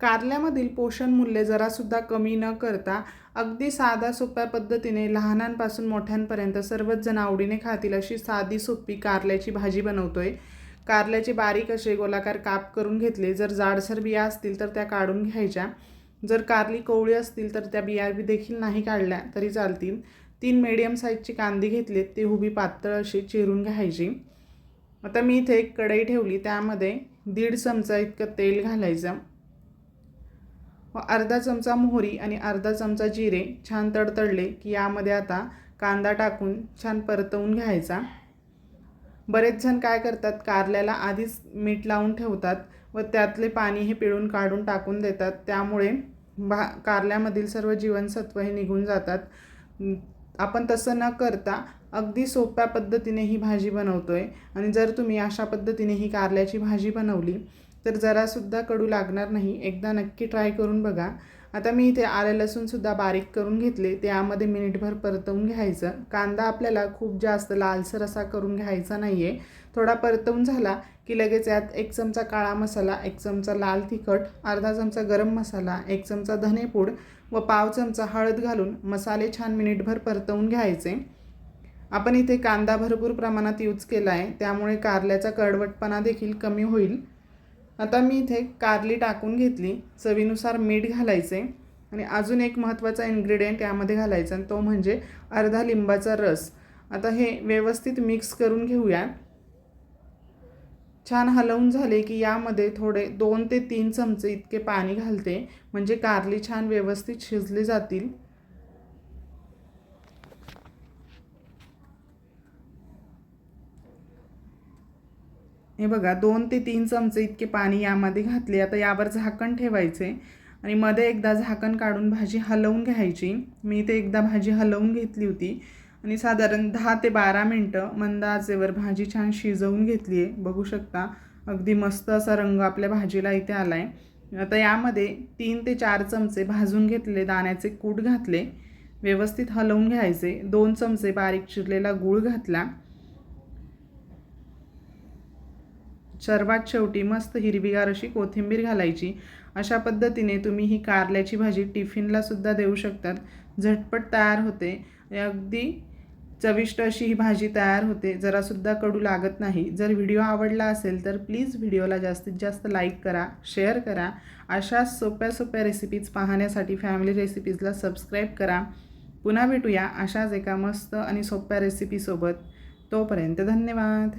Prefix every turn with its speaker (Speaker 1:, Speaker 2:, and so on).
Speaker 1: कारल्यामधील पोषण मूल्य जरासुद्धा कमी न करता अगदी साध्या सोप्या पद्धतीने लहानांपासून मोठ्यांपर्यंत सर्वच जण आवडीने खातील अशी साधी सोपी कारल्याची भाजी बनवतोय. कारल्याचे बारीक असे गोलाकार काप करून घेतले. जर जाडसर बिया असतील तर त्या काढून घ्यायच्या. जर कारली कोवळी असतील तर त्या बिया बी देखील नाही काढल्या तरी चालतील. तीन मीडियम साईजची कांदी घेतली ती उभी पातळ अशी चिरून घ्यायची. आता मी इथे एक कढई ठेवली. त्यामध्ये दीड चमचा इतकं तेल घालायचं. व अर्धा चमचा मोहरी आणि अर्धा चमचा जिरे छान तडतडले की यामध्ये आता कांदा टाकून छान परतवून घ्यायचा. बरेच जण काय करतात कारल्याला आधीच मीठ लावून ठेवतात व त्यातले पाणी हे पिळून काढून टाकून देतात. त्यामुळे भा कारल्यामधील सर्व जीवनसत्व हे निघून जातात. आपण तसं न करता अगदी सोप्या पद्धतीने ही भाजी बनवतो आहे आणि जर तुम्ही अशा पद्धतीने ही कारल्याची भाजी बनवली तर जरासुद्धा कडू लागणार नाही. एकदा नक्की ट्राय करून बघा. आता मी इथे आलं लसूणसुद्धा बारीक करून घेतले. त्यामध्ये मिनिटभर परतवून घ्यायचं. कांदा आपल्याला खूप जास्त लालसर असा करून घ्यायचा नाही आहे थोडा परतवून झाला की लगेच यात एक चमचा काळा मसाला एक चमचा लाल तिखट अर्धा चमचा गरम मसाला एक चमचा धनेपूड व पाव चमचा हळद घालून मसाले छान मिनिटभर परतवून घ्यायचे. आपण इथे कांदा भरपूर प्रमाणात यूज केला आहे त्यामुळे कारल्याचा कडवटपणा देखील कमी होईल. आता मी इथे कारली टाकून घेतली. चवीनुसार मीठ घालायचे. आणि अजून एक महत्त्वाचा इन्ग्रेडियंट यामध्ये घालायचा आणि तो म्हणजे अर्धा लिंबाचा रस. आता हे व्यवस्थित मिक्स करून घेऊया. छान हलवून झाले की यामध्ये थोडे दोन ते तीन चमचे इतके पाणी घालते. म्हणजे कारली छान व्यवस्थित शिजली जातील. हे बघा दोन ते तीन चमचे इतके पाणी यामध्ये घातले. आता यावर झाकण ठेवायचे आणि मध्ये एकदा झाकण काढून भाजी हलवून घ्यायची. मी ते एकदा भाजी हलवून घेतली होती आणि साधारण दहा ते बारा मिनटं मंद आचेवर भाजी छान शिजवून घेतली आहे. बघू शकता अगदी मस्त असा रंग आपल्या भाजीला इथे आला आहे आता यामध्ये तीन ते चार चमचे भाजून घेतलेले दाण्याचे कूट घातले. व्यवस्थित हलवून घ्यायचे. दोन चमचे बारीक चिरलेला गूळ घातला. सर्वात शेवटी मस्त हिरवीगार अशी कोथिंबीर घालायची. अशा पद्धतीने तुम्ही ही कारल्याची भाजी टिफिनला सुद्धा देऊ शकतात. झटपट तयार होते. अगदी चविष्ट अशी ही भाजी तयार होते. जरासुद्धा कडू लागत नाही. जर व्हिडिओ आवडला असेल तर प्लीज व्हिडिओला जास्तीत जास्त लाईक करा शेअर करा. अशाच सोप्या सोप्या रेसिपीज पाहण्यासाठी फॅमिली रेसिपीजला सबस्क्राईब करा. पुन्हा भेटूया अशाच एका मस्त आणि सोप्या रेसिपीसोबत तोपर्यंत धन्यवाद.